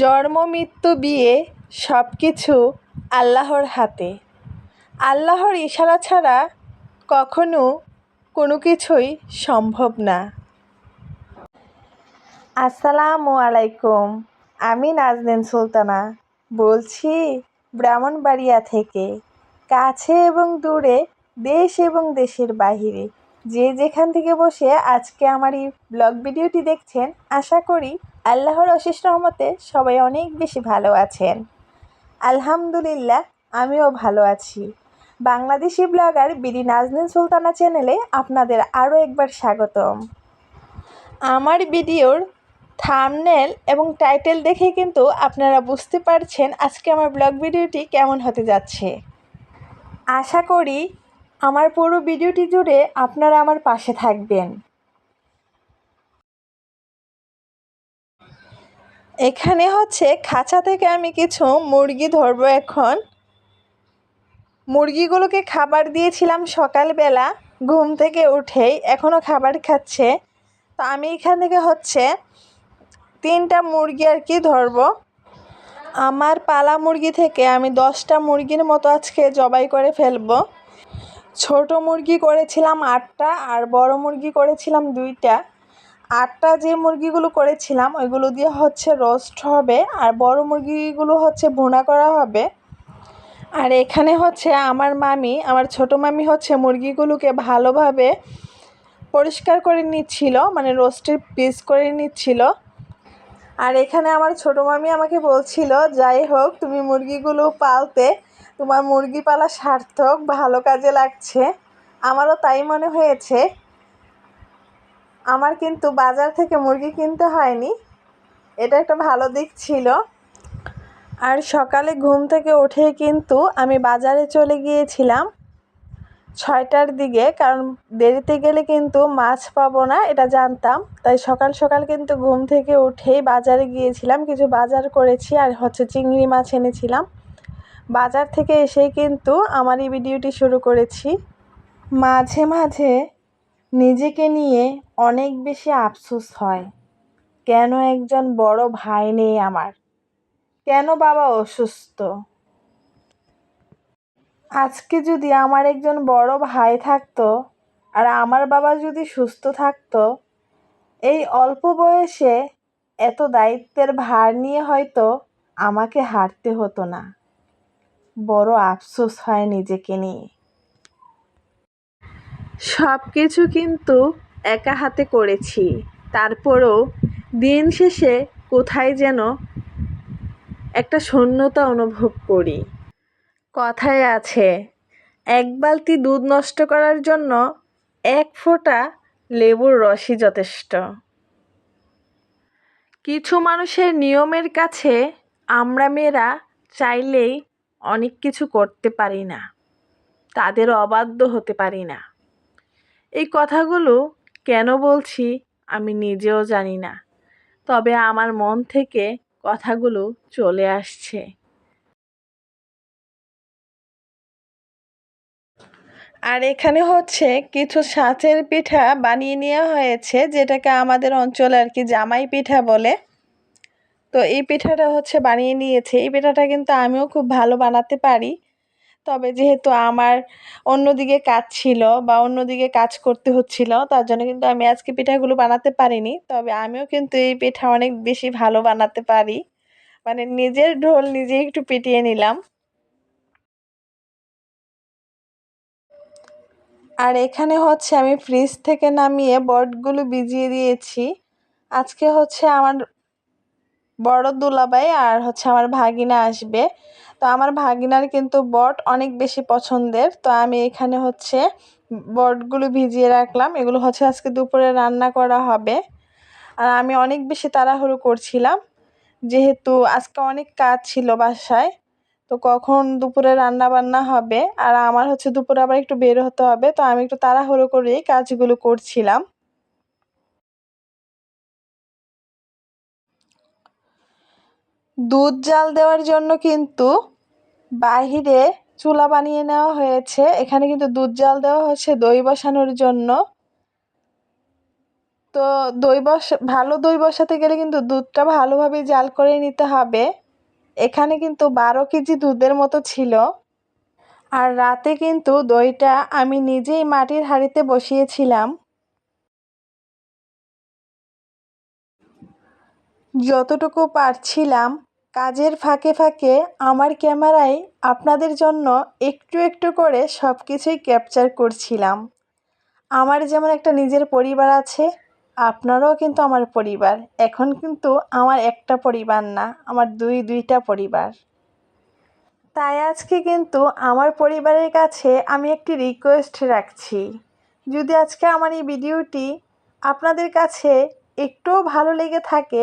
জন্ম, মৃত্যু, বিয়ে সব কিছু আল্লাহর হাতে। আল্লাহর ইশারা ছাড়া কখনো কোনো কিছুই সম্ভব না। আসসালামু আলাইকুম, আমি নাজনীন সুলতানা। বলছি, ব্রাহ্মণবাড়িয়া থেকে কাছে এবং দূরে, দেশ এবং দেশের বাহিরে যে যেখান থেকে বসে আজকে আমার এই ব্লগ ভিডিওটি দেখছেন, আশা করি আল্লাহর অশেষ রহমতে সবাই অনেক বেশি ভালো আছেন। আলহামদুলিল্লাহ, আমিও ভালো আছি। বাংলাদেশি ব্লগার বিডি নাজনীন সুলতানা চ্যানেলে আপনাদের আরও একবার স্বাগতম। আমার ভিডিওর থামনেল এবং টাইটেল দেখে কিন্তু আপনারা বুঝতে পারছেন আজকে আমার ব্লগ ভিডিওটি কেমন হতে যাচ্ছে। আশা করি আমার পুরো ভিডিওটি জুড়ে আপনারা আমার পাশে থাকবেন। এখানে হচ্ছে খাঁচা থেকে আমি কিছু মুরগি ধরবো এখন। মুরগিগুলোকে খাবার দিয়েছিলাম সকালবেলা, ঘুম থেকে উঠেই এখনও খাবার খাচ্ছে। তো আমি এখান থেকে হচ্ছে তিনটা মুরগি আর কি ধরবো। আমার পালা মুরগি থেকে আমি দশটা মুরগির মতো আজকে জবাই করে ফেলব। ছোট মুরগি করেছিলাম আটটা আর বড় মুরগি করেছিলাম দুইটা। আটটা যে মুরগিগুলো করেছিলাম, ওইগুলো দিয়ে হচ্ছে রোস্ট হবে আর বড় মুরগিগুলো হচ্ছে ভুনা করা হবে। আর এখানে হচ্ছে আমার মামি, আমার ছোট মামি হচ্ছে মুরগিগুলোকে ভালোভাবে পরিষ্কার করে নিচ্ছিল মানে রোস্টের পিস করে নিচ্ছিল। আর এখানে আমার ছোট মামি আমাকে বলছিল, যাই হোক, তুমি মুরগিগুলো পালতে তোমার মুরগি পালা সার্থক, ভালো কাজে লাগছে। আমারও তাই মনে হয়েছে। আমার কিন্তু বাজার থেকে মুরগি কিনতে হয়নি। এটা একটা ভালো দিক ছিল। আর সকালে ঘুম থেকে উঠে কিন্তু আমি বাজারে চলে গিয়েছিলাম ছয়টার দিকে, কারণ দেরিতে গেলে কিন্তু মাছ পাবো না, এটা জানতাম। তাই সকাল সকাল কিন্তু ঘুম থেকে উঠেই বাজারে গিয়েছিলাম, কিছু বাজার করেছি, আর হচ্ছে চিংড়ি মাছ এনেছিলাম। বাজার থেকে এসেই কিন্তু আমার এই ভিডিওটি শুরু করেছি। মাঝে মাঝে নিজেকে নিয়ে অনেক বেশি আফসোস হয়। কেন একজন বড় ভাই নেই আমার? কেন বাবা অসুস্থ? আজকে যদি আমার একজন বড় ভাই থাকতো আর আমার বাবা যদি সুস্থ থাকতো, এই অল্প বয়সে এত দায়িত্বের ভার নিয়ে হয়তো আমাকে হারতে হতো না। বড় আফসোস হয় নিজেকে নিয়ে। সব কিছু কিন্তু একা হাতে করেছি। তারপরেও দিন শেষে কোথায় যেন একটা শূন্যতা অনুভব করি। কথায় আছে, এক বালতি দুধ নষ্ট করার জন্য এক ফোঁটা লেবুর রসই যথেষ্ট। কিছু মানুষের নিয়মের কাছে আমরা মেয়েরা চাইলেই অনেক কিছু করতে পারি না। তাদের অবাধ্য হতে পারি না। এই কথাগুলো কেন বলছি আমি নিজেও জানি না। তবে আমার মন থেকে কথাগুলো চলে আসছে। আর এখানে হচ্ছে কিছু সাঁচের পিঠা বানিয়ে নেওয়া হয়েছে, যেটাকে আমাদের অঞ্চলে আর কি জামাই পিঠা বলে। তো এই পিঠাটা হচ্ছে বানিয়ে নিয়েছে। এই পিঠাটা কিন্তু আমিও খুব ভালো বানাতে পারি। তবে যেহেতু আমার অন্যদিকে কাজ ছিল বা অন্যদিকে কাজ করতে হচ্ছিল, তার জন্য কিন্তু আমি আজকে পিঠাগুলো বানাতে পারিনি। তবে আমিও কিন্তু এই পিঠা অনেক বেশি ভালো বানাতে পারি। মানে নিজের ঢোল নিজে একটু পিটিয়ে নিলাম। আর এখানে হচ্ছে আমি ফ্রিজ থেকে নামিয়ে বটগুলো ভিজিয়ে দিয়েছি। আজকে হচ্ছে আমার বড় দুলাভাই আর হচ্ছে আমার ভাগিনা আসবে। তো আমার ভাগিনার কিন্তু বট অনেক বেশি পছন্দের। তো আমি এখানে হচ্ছে বটগুলো ভিজিয়ে রাখলাম। এগুলো হচ্ছে আজকে দুপুরে রান্না করা হবে। আর আমি অনেক বেশি তাড়াহুড়ো করছিলাম। যেহেতু আজকে অনেক কাজ ছিল বাসায়, তো কখন দুপুরে রান্না বান্না হবে? আর আমার হচ্ছে দুপুরে আবার একটু বের হতে হবে। তো আমি একটু তাড়াহুড়ো করেই কাজগুলো করছিলাম। দুধ জাল দেওয়ার জন্য কিন্তু বাহিরে চুলা বানিয়ে নেওয়া হয়েছে। এখানে কিন্তু দুধ জাল দেওয়া হচ্ছে দই বসানোর জন্য। তো দই বস, ভালো দই বসাতে গেলে কিন্তু দুধটা ভালোভাবে জাল করে নিতে হবে। এখানে কিন্তু বারো কেজি দুধের মতো ছিল। আর রাতে কিন্তু দইটা আমি নিজেই মাটির হাঁড়িতে বসিয়েছিলাম। যতটুকু পারছিলাম, কাজের ফাঁকে ফাঁকে আমার ক্যামেরায় আপনাদের জন্য একটু একটু করে সব কিছুই ক্যাপচার করছিলাম। আমার যেমন একটা নিজের পরিবার আছে, আপনারাও কিন্তু আমার পরিবার। এখন কিন্তু আমার একটা পরিবার না, আমার দুই, দুইটা পরিবার। তাই আজকে কিন্তু আমার পরিবারের কাছে আমি একটি রিকোয়েস্ট রাখছি। যদি আজকে আমার এই ভিডিওটি আপনাদের কাছে একটুও ভালো লেগে থাকে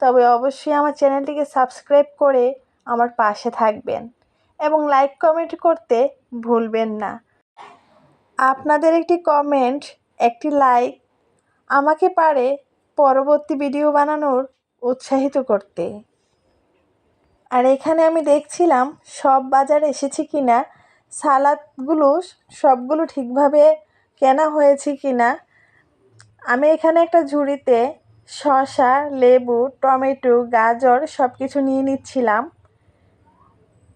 তবে অবশ্যই আমার চ্যানেলটিকে সাবস্ক্রাইব করে আমার পাশে থাকবেন এবং লাইক কমেন্ট করতে ভুলবেন না। আপনাদের একটি কমেন্ট, একটি লাইক আমাকে পারে পরবর্তী ভিডিও বানানোর উৎসাহিত করতে। আর এখানে আমি দেখছিলাম সব বাজার এসেছে কি না সালাদগুলো সবগুলো ঠিকভাবে কেনা হয়েছে কি না আমি এখানে একটা ঝুড়িতে শসা, লেবু, টমেটো, গাজর সব কিছু নিয়ে নিচ্ছিলাম।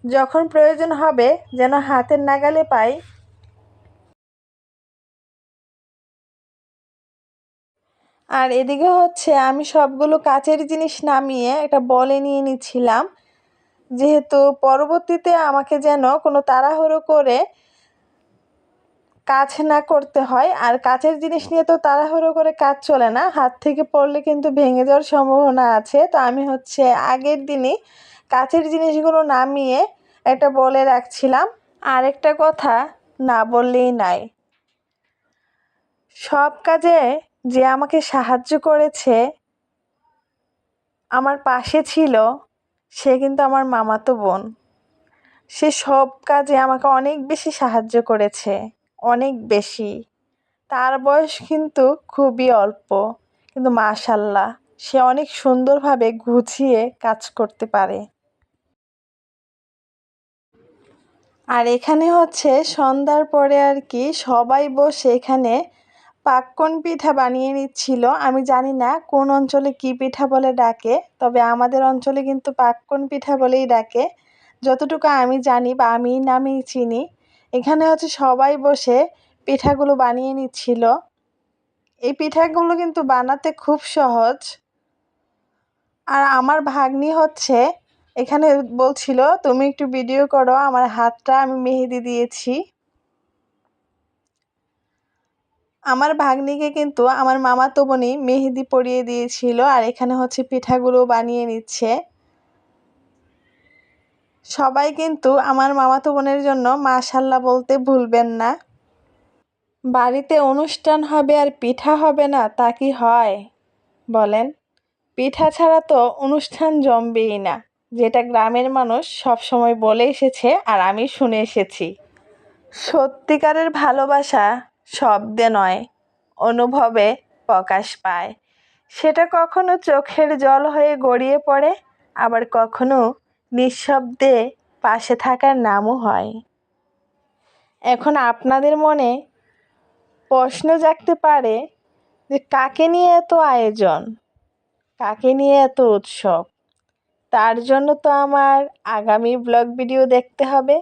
যখন প্রয়োজন হবে যেন হাতের নাগালে পাই। আর এদিকে হচ্ছে আমি সবগুলো কাচের জিনিস নামিয়ে একটা বলে নিয়ে নিচ্ছিলাম। যেহেতু পরবর্তীতে আমাকে যেন কোনো তাড়াহুড়ো করে কাজ না করতে হয়। আর কাচের জিনিস নিয়ে তো তাড়াহুড়ো করে কাজ চলে না। হাত থেকে পড়লে কিন্তু ভেঙে যাওয়ার সম্ভাবনা আছে। তো আমি হচ্ছে আগের দিনই কাচের জিনিসগুলো নামিয়ে এটা বলে রাখছিলাম। আরেকটা কথা না বললেই নাই। সব কাজে যে আমাকে সাহায্য করেছে, আমার পাশে ছিল, সে কিন্তু আমার মামাতো বোন। সে সব কাজে আমাকে অনেক বেশি সাহায্য করেছে। অনেক বেশি। তার বয়স কিন্তু খুবই অল্প। কিন্তু মাশাল্লাহ, সে অনেক সুন্দরভাবে গুছিয়ে কাজ করতে পারে। আর এখানে হচ্ছে সন্ধ্যার পরে আর কি সবাই বসে এখানে পাক্কন পিঠা বানিয়ে নিচ্ছিল। আমি জানি না কোন অঞ্চলে কি পিঠা বলে ডাকে, তবে আমাদের অঞ্চলে কিন্তু পাক্কন পিঠা বলেই ডাকে। যতটুকু আমি জানি বা আমি নামেই চিনি এখানে হচ্ছে সবাই বসে পিঠাগুলো বানিয়ে নিচ্ছিল। এই পিঠাগুলো কিন্তু বানাতে খুব সহজ। আর আমার ভাগ্নি হচ্ছে এখানে বলছিল, তুমি একটু ভিডিও করো, আমার হাতটা আমি মেহেদি দিয়েছি। আমার ভাগ্নিকে কিন্তু, আমার মামাতো বোনই মেহেদি পরিয়ে দিয়েছিল, আর এখানে হচ্ছে পিঠাগুলো বানিয়ে নিচ্ছে। সবাই কিন্তু আমার মামাতো বোনের জন্য মাশাল্লাহ বলতে ভুলবেন না। বাড়িতে অনুষ্ঠান হবে আর পিঠা হবে না, তা কি হয়? বলেন। পিঠা ছাড়া তো অনুষ্ঠান জমবেই না, যেটা গ্রামের মানুষ সব সময় বলে এসেছে আর আমি শুনে এসেছি। সত্যিকারের ভালোবাসা শব্দে নয়, অনুভবে প্রকাশ পায়। সেটা কখনো চোখের জল হয়ে গড়িয়ে পড়ে, আবার কখনো নিঃশব্দে পাশে থাকার নামও হয়। এখন আপনাদের মনে প্রশ্ন জাগতে পারে যে কাকে নিয়ে এত আয়োজন? কাকে নিয়ে এত উৎসব? তার জন্য তো আমার আগামী ব্লগ ভিডিও দেখতে হবে।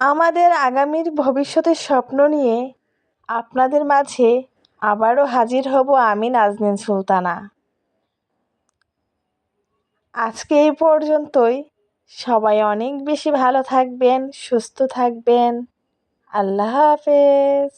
আমাদের আগামীর ভবিষ্যতের স্বপ্ন নিয়ে আপনাদের মাঝে আবারও হাজির হব আমি নাজনীন সুলতানা। আজকে এই পর্যন্তই। সবাই অনেক বেশি ভালো থাকবেন সুস্থ থাকবেন। আল্লাহ হাফেজ।